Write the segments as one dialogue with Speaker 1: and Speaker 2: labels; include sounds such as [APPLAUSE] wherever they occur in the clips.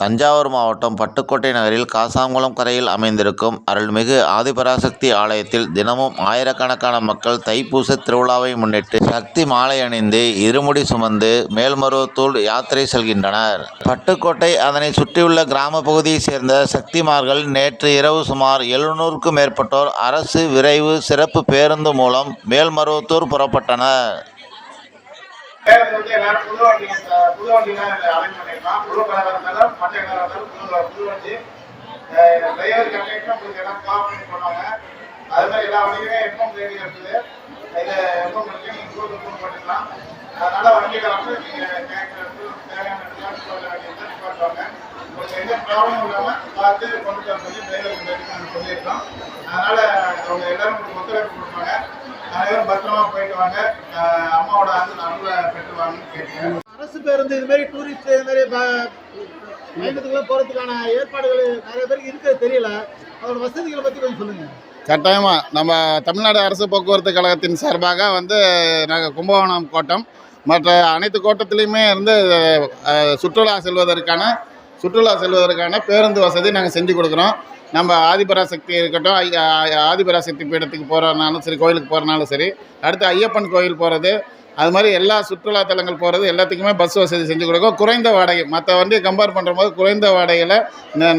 Speaker 1: தஞ்சாவூர் மாவட்டம் பட்டுக்கோட்டை நகரில் காசாங்குளம் கரையில் அமைந்திருக்கும் அருள்மிகு ஆதிபராசக்தி ஆலயத்தில் தினமும் ஆயிரக்கணக்கான மக்கள் தைப்பூச திருவிழாவை முன்னிட்டு சக்தி மாலை அணிந்து இருமுடி சுமந்து மேல்மருவத்தூர் யாத்திரை செல்கின்றனர். பட்டுக்கோட்டை அதனை சுற்றியுள்ள கிராம பகுதியைச் சேர்ந்த சக்திமார்கள் நேற்று இரவு சுமார் எழுநூறுக்கும் மேற்பட்டோர் அரசு விரைவு சிறப்பு பேருந்து மூலம் மேல்மருவத்தூர் புறப்பட்டனர்.
Speaker 2: பேருந்து வந்து எல்லாரும் புது வண்டி புது வண்டி அரேஞ்ச் பண்ணிருக்கோம். புது கலர் இருந்தாலும் மற்ற கலர் இருந்தாலும் புது புது வண்டி. டிரைவர் கண்டக்டர் உங்களுக்கு எல்லாம் கோஆப்ரேட் பண்ணுவாங்க அது மாதிரி எல்லா வண்டியுமே எஃப்எம் ரேடியோ இருக்குது. இதை எஃப்எம் இருக்கு நீங்கள் கூட்டு ஃபோன் பண்ணிக்கலாம். அதனால வண்டியில் வந்து நீங்கள் கேட்கறது தேவையான இடத்துல சொல்ல வேண்டியது நிப்பாட்டுவாங்க எந்த ப்ராப்ளமும் இல்லாமல் பார்த்து கொண்டு சொல்லி டிரைவர் நாங்கள் சொல்லியிருக்கோம். அதனால அவங்க எல்லாரும் ஒத்துழைப்பு கொடுப்பாங்க. அனைவரும் பத்திரமா போயிட்டு வாங்க. அம்மாவோட அருள் அருளை பெற்றுவாங்கன்னு கேட்கிறேன்
Speaker 3: அரசு பேருந்து இது மாதிரி டூரிஸ்ட் இது மாதிரி ப- பயணத்துக்குள்ள போறதுக்கான ஏற்பாடுகள் நிறைய பேருக்கு இருக்கிறது தெரியல. அதோட வசதிகளை பத்தி கொஞ்சம் சொல்லுங்க.
Speaker 4: கட்டாயமாக நம்ம தமிழ்நாடு அரசு போக்குவரத்து கழகத்தின் சார்பாக வந்து நாங்கள் கும்பகோணம் கோட்டம் மற்ற அனைத்து கோட்டத்திலையுமே இருந்து சுற்றுலா செல்வதற்கான சுற்றுலா செல்வதற்கான பேருந்து வசதி நாங்கள் செஞ்சு கொடுக்குறோம். நம்ம ஆதிபராசக்தி இருக்கட்டும் ஆதிபராசக்தி பீடத்துக்கு போகிறனாலும் சரி கோயிலுக்கு போகிறனாலும் சரி அடுத்து ஐயப்பன் கோயில் போகிறது அது மாதிரி எல்லா சுற்றுலா தலங்கள் போகிறது எல்லாத்துக்குமே பஸ் வசதி செஞ்சு கொடுக்கும் குறைந்த வாடகை மற்ற வண்டியை கம்பேர் பண்ணுற போது குறைந்த வாடகையில்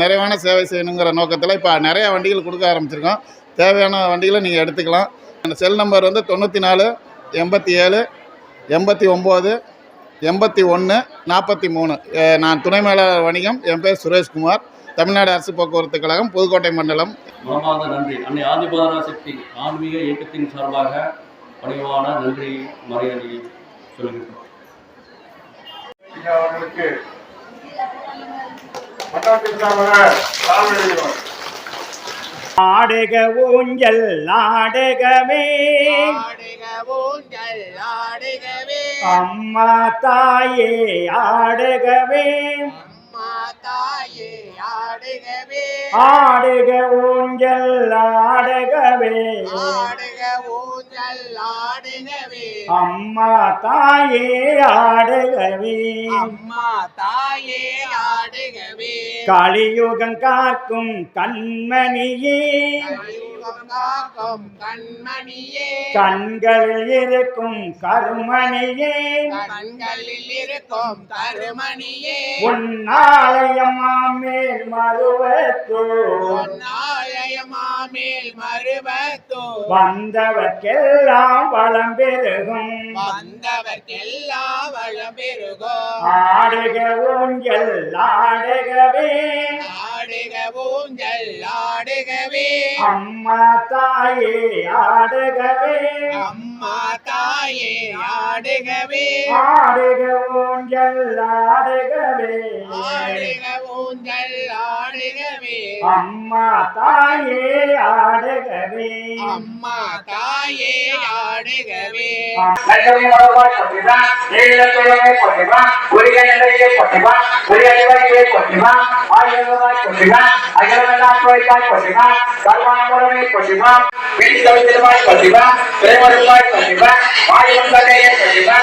Speaker 4: நிறைவான சேவை செய்யணுங்கிற நோக்கத்தில் இப்போ நிறையா வண்டிகள் கொடுக்க ஆரம்பிச்சிருக்கோம். தேவையான வண்டிகளை நீங்கள் எடுத்துக்கலாம். அந்த செல் நம்பர் வந்து தொண்ணூற்றி நாலு எண்பத்தி ஏழு எண்பத்தி ஒம்பது எண்பத்தி ஒன்று நாற்பத்தி மூணு. நான் துணை மேலாளர் வணிகம் என் பேர் சுரேஷ்குமார். தமிழ்நாடு அரசு போக்குவரத்து கழகம் புதுக்கோட்டை மண்டலம்.
Speaker 5: மனமார்ந்த நன்றி. அன்னை ஆதிபாதனா சக்தி ஆன்மீக இயக்கத்தின் சார்பாக பணிவான நன்றி மரியாதை சொல்கிறோம்
Speaker 2: அவர்களுக்கு
Speaker 6: ஆடுக ஊஞ்சல் ஆடுகவே
Speaker 7: ஆடுக ஊஞ்சல். ஆடுகவே.
Speaker 6: அம்மா தாயே ஆடுகவே.
Speaker 7: அம்மா தாயே ஆடுகவே.
Speaker 6: ஆடுக ஊஞ்சல் ஆடுகவே.
Speaker 7: ஆடுக ஊஞ்சல் ஆடுகவே.
Speaker 6: அம்மா தாயே ஆடுகவே.
Speaker 7: அம்மா தாயே ஆடுகவே.
Speaker 6: கலியுகம் காக்கும் கண்மணியே.
Speaker 7: கண்மணியே.
Speaker 6: கண்களில் இருக்கும் கருமணியே.
Speaker 7: கண்களில் இருக்கும் கருமணியே.
Speaker 6: உன்னாலயமா மேல் மருவத்தோ.
Speaker 7: பொன்னாலயமா மேல் மருவத்தோ.
Speaker 6: வந்தவர்க்கெல்லாம் வளம் பெருகும்.
Speaker 7: வந்தவர்க்கெல்லாம் வளம் பெருகோ
Speaker 6: ஆடுக ஊஞ்சல் ஆடுகவே.
Speaker 7: ஆடுக ஊஞ்சல் ஆடுகவே
Speaker 6: அம்மா தாயே ஆடுகவே.
Speaker 7: அம்மா தாயே ஆடுகவே.
Speaker 6: ஆடுக ஊஞ்சல் ஆடுகவே.
Speaker 7: ஆடுக ஊஞ்சல் ಅಮ್ಮ
Speaker 6: ತಾಯೇ ಆಡುಗವೇ ಅಮ್ಮ
Speaker 7: ತಾಯೇ ಆಡುಗವೇ ಕೊಟ್ಟಿವಾ
Speaker 8: ಏಳಕ್ಕೆ ಕೊಟ್ಟಿವಾ ಗುರಿಗಳಿಗೆ ಕೊಟ್ಟಿವಾ ಗುರಿಗಳಿಗೆ ಕೊಟ್ಟಿವಾ ಆಯುರ್ವೇದ ಕೊಟ್ಟಿವಾ ಅಗರವೆಲ್ಲ ರೂಪಾಯಿ ಕೊಟ್ಟಿವಾ ಕಲ್ವಾಣ ಮೂರನೇ ಕೊಟ್ಟಿವಾ ಬೆಂಕಿ ಕವಿತೆ ರೂಪಾಯಿ ಕೊಟ್ಟಿವಾ ಪ್ರೇಮ ರೂಪಾಯಿ ಕೊಟ್ಟಿವಾ ಆಯುರ್ವೇದ ಕೊಟ್ಟಿವಾ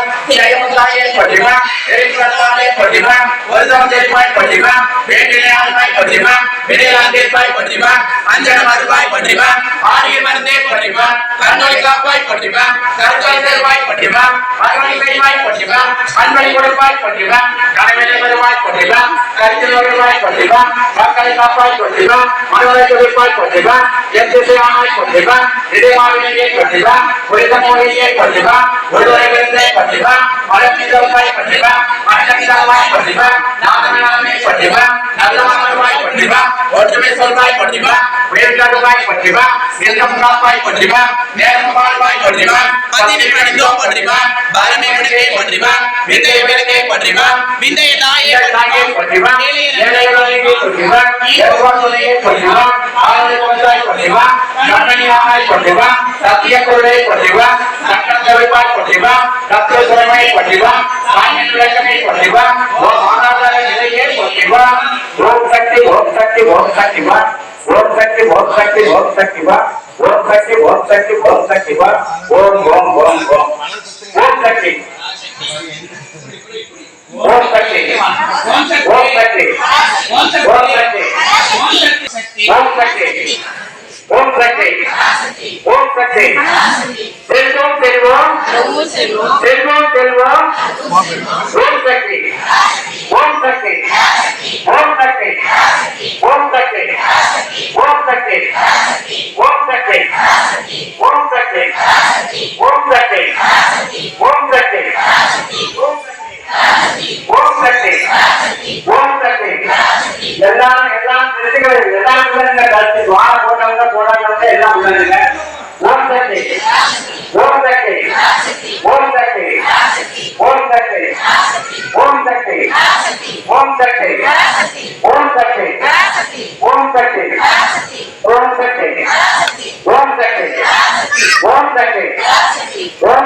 Speaker 8: ಐವತ್ತಾಗೆ ಕೊಟ್ಟಿವಾ ಏಳು ಪ್ರಸಾದ ಕೊಟ್ಟಿವಾ ಒಂದು ರೂಪಾಯಿ ಕೊಟ್ಟಿವಾ ಬೇಟೆಲೆ ರೂಪಾಯಿ ಕೊಟ್ಟಿವಾ ಬೇಟೆಲೆ விடையாந்திருப்பாய் கொட்டிவா அஞ்சன மருவாய் கொட்டிவா ஆரிய மருந்தே கொட்டிவா கண்ணொலி காப்பாய் கொட்டிவா கருத்தொலை தருவாய் கொட்டிவா மறுமணி பெய்வாய் கொட்டிவா அன்பளி கொடுப்பாய் கொட்டிவா கனவிலை வருவாய் கொட்டிவா கருத்தில் வருவாய் கொட்டிவா மக்களை காப்பாய் கொட்டிவா மறுவலை கொடுப்பாய் கொட்டிவா என் திசையானாய் கொட்டிவா இதயமாவினையே கொட்டிவா புரித மொழியே கொட்டிவா ஒருவரை விருந்தே கொட்டிவா மலர்ச்சிதவாய் கொட்டிவா மற்றமிதவாய் கொட்டிவா நாதமிழாமே கொட்டிவா நல்லவாய் கொட்டிவா ஒற்றுமை சொல்வாய் கொட்டிவா உயர்ந்தருவாய் கொட்டிவா செல்லம் காப்பாய் கொட்டிவா நேரம் வாழ்வாய் கொட்டிவா மதினை படித்தோ கொட்டிவா பலனை விடுகை கொட்டிவா விந்தைய விலகை கொட்டிவா விந்தைய தாயே கொட்டிவா ஏழைகளை கொட்டிவா எருவாசுலையை கொட்டிவா ஆறு கொண்டாய் கொள்ளை கொட்டிவா থাকিবা ওম থাকি ওম থাকি ওম থাকিবা ওম ওম ওম ওম ওম থাকি। ওম থাকি। ওম থাকি। ওম থাকি। ওম থাকি। ওম থাকি। ওম থাকি। செல்வம் செல்வம் ஓம் Shakti Om Shakti Om Shakti Om Shakti Om Shakti Om Shakti Om Shakti Om Shakti Om Shakti Om One second. One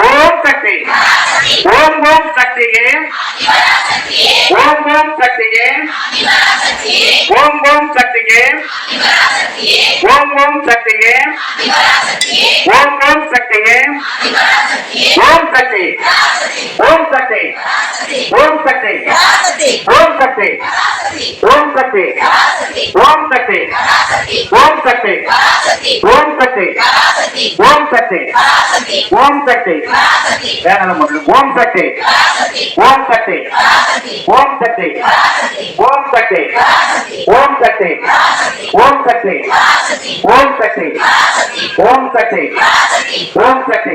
Speaker 8: Om Shakti ಓಂ ಓಂ ಶಕ್ತಿಗೆ ಓಂ ಓಂ ಶಕ್ತಿಗೆ ಓಂ ಓಂ ಶಕ್ತಿಗೆ ಓಂ ಓಂ ಶಕ್ತಿಗೆ ಓಂ ಓಂ ಶಕ್ತಿಗೆ ஓம் சக்தி ஓம் சக்தி ஓம் சக்தி ஓம் சக்தி ஓம் சக்தி ஓம் சக்தி ஓம் சக்தி ஓம் சக்தி ஓம் சக்தி ஓம் சக்தி வேணாம் முடியும் ஓம் சக்தி ஓம் சக்தி ஓம் சக்தி ஓம் சக்தி ஓம் சக்தி ஓம் சக்தி ஓம் சக்தி ஓம் சக்தி ஓம் சக்தி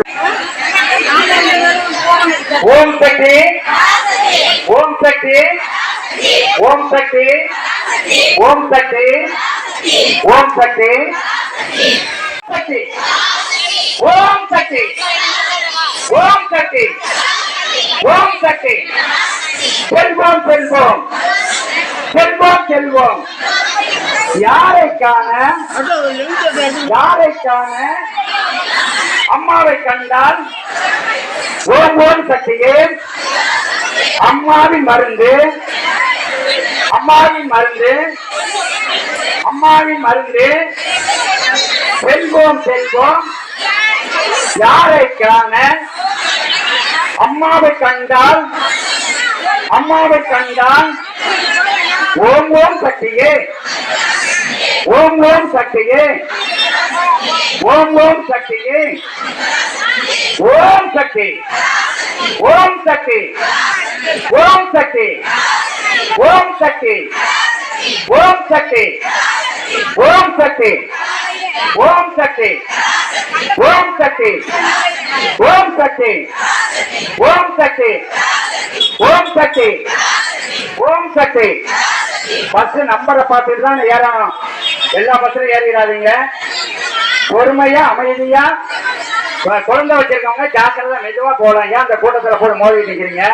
Speaker 8: ஓம் சக்தி. ஓம் சக்தி. ஓம் சக்தி. ஓம் சக்தி. ஓம் சக்தி. சக்தி ஓம் சக்தி. ஓம் சக்தி. ஓம் சக்தி. செல்வோம் செல்வோம். செல்வோம் செல்வோம். யாரைக்கான யாரைக்கான அம்மாவை கண்டால் ஓம் ஓம் சக்தியே அம்மாவின் மருந்து அம்மாவின் மருந்து அம்மாவின் மருந்து செல்வோம் செல்வோம். யாரை காண அம்மாவை கண்டால் அம்மாவை கண்டால் ஓம் ஓம் சக்தியே ஓம் ஓம் சக்தியே ஓம் ஓம் சக்தியே ஓம் சக்தி ஓம் சக்தி ஓம் சக்தி ஓம் சக்தி ஓம் சக்தி ஓம் சக்தி ஓம் சக்தி ஓம் சக்தி ஓம் சக்தி ஓம் சக்தி ஓம் சக்தி ஓம் சக்தி பஸ் நம்பரை பார்த்துட்டு தான் ஏறணும் எல்லா பஸ்ஸும் ஏறிடாதீங்க பொறுமையா அமைதியா? குழந்தை வச்சிருக்கவங்க ஜாக்கிரதை மெதுவா போலாம். ஏன் அந்த கூட்டத்துல போய் மோதிட்டு இருக்கிறீங்க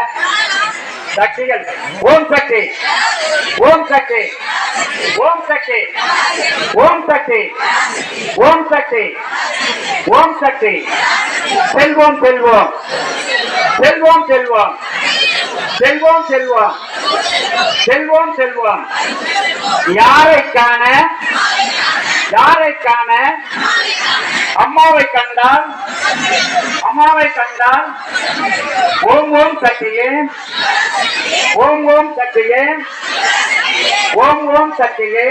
Speaker 8: சக்திகள் ஓம் சக்தி. ஓம் சக்தி. ஓம் சக்தி. ஓம் சக்தி. ஓம் சக்தி. ஓம் சக்தி. செல்வோம் செல்வோம். செல்வோம் செல்வோம். செல்வோம் செல்வோம். செல்வோம் செல்வோம். யாரைக்கான யாரை காண? அம்மாவை கண்டால்? அம்மாவை கண்டால்? ஓம் ஓம் சக்தியே. ஓம் ஓம் சக்தியே. ஓம் ஓம் சக்தியே.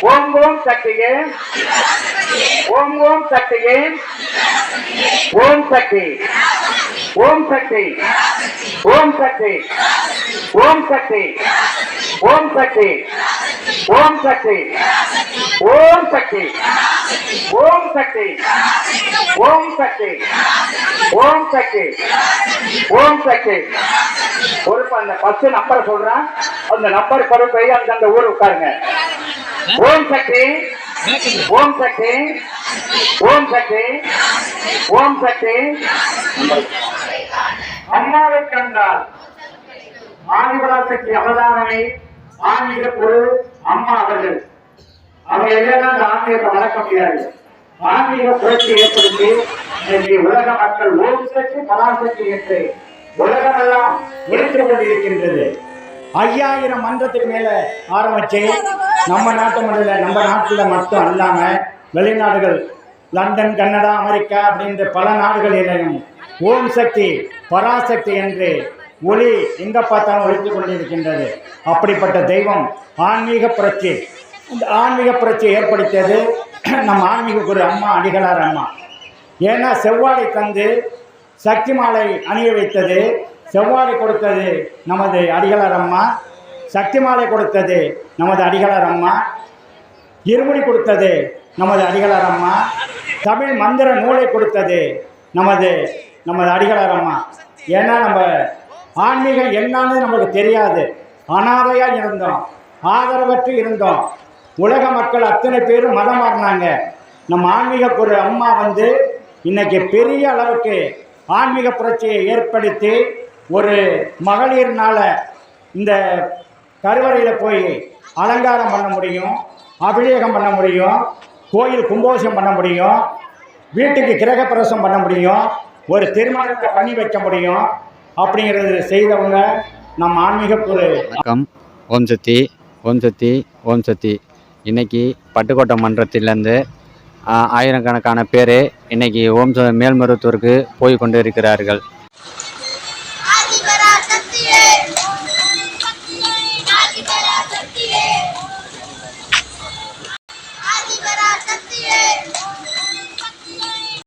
Speaker 8: ஓம் ஓம் சக்தியே. ஓம் ஓம் சக்தியே. ஓம் சக்தி. ஓம் சக்தி. ஓம் சக்தி. ஓம் சக்தி. ஓம் சக்தி. ஓம் சக்தி ஓம் சக்தி ஓம் சக்தி ஓம் சக்தி ஓம் சக்தி ஓம் சக்தி ஒரு அந்த ஃபர்ஸ்ட் நம்பர் சொல்றேன் அந்த நம்பர் பொறுப்பு அந்த அந்த ஊர் உட்காருங்க ஓம் சக்தி ஓம் சக்தி ஓம் சக்தி ஓம் சக்தி அண்ணாவை கண்டால் ஆதிபராசக்தி அவதாரனை ஆன்மீக குரு அம்மா அவர்கள். அவங்க இல்லைன்னா அந்த ஆன்மீகத்தை வளர்க்க முடியாது. ஆன்மீக புரட்சி ஏற்படுத்தி இன்றைக்கு உலக மக்கள் ஓம் சக்தி பராசக்தி என்று உலகமெல்லாம் எடுத்து கொண்டிருக்கின்றது.
Speaker 6: ஐயாயிரம் மன்றத்துக்கு மேல ஆரம்பிச்சு நம்ம நாட்டு மட்டும் நம்ம நாட்டில் மட்டும் அல்லாம வெளிநாடுகள் லண்டன் கனடா அமெரிக்கா அப்படின்ற பல நாடுகளிலும் ஓம் சக்தி பராசக்தி என்று ஒளி எங்க பார்த்தாலும் ஒழித்து கொண்டிருக்கின்றது? அப்படிப்பட்ட தெய்வம் ஆன்மீக புரட்சி. இந்த ஆன்மீக புரட்சியை ஏற்படுத்தியது [CLEARS THROAT] நம் ஆன்மீக குரு அம்மா அடிகளார் அம்மா. ஏன்னா செவ்வாடை தந்து சக்தி மாலை அணிய வைத்தது செவ்வாடை கொடுத்தது நமது அடிகளார் அம்மா சக்தி மாலை கொடுத்தது நமது அடிகளார் அம்மா இருமுடி கொடுத்தது நமது அடிகளார் அம்மா தமிழ் மந்திர நூலை கொடுத்தது நமது நமது அடிகளார் அம்மா. ஏன்னா நம்ம ஆன்மீகம் என்னன்னு நமக்கு தெரியாது. அனாதையாக இருந்தோம். ஆதரவற்று இருந்தோம். உலக மக்கள் அத்தனை பேரும் மதம் மாறினாங்க. நம்ம ஆன்மீக பொருள் அம்மா வந்து இன்னைக்கு பெரிய அளவுக்கு ஆன்மீக புரட்சியை ஏற்படுத்தி ஒரு மகளிர்னால இந்த கருவறையில் போய் அலங்காரம் பண்ண முடியும் அபிஷேகம் பண்ண முடியும் கோயில் கும்பாபிஷேகம் பண்ண முடியும் வீட்டுக்கு கிரகப்பிரவேசம் பண்ண முடியும் ஒரு திருமணத்தை பண்ணி வைக்க முடியும் அப்படிங்கிறது செய்தவங்க நம் ஆன்மீக பொரு
Speaker 9: வணக்கம். ஓம் சக்தி ஓம் சக்தி ஓம் சக்தி. இன்னைக்கு பட்டுக்கோட்டை மன்றத்திலேருந்து ஆயிரக்கணக்கான பேர் இன்னைக்கு ஓம் ச- மேல்மருவத்தூருக்கு போய் கொண்டு இருக்கிறார்கள்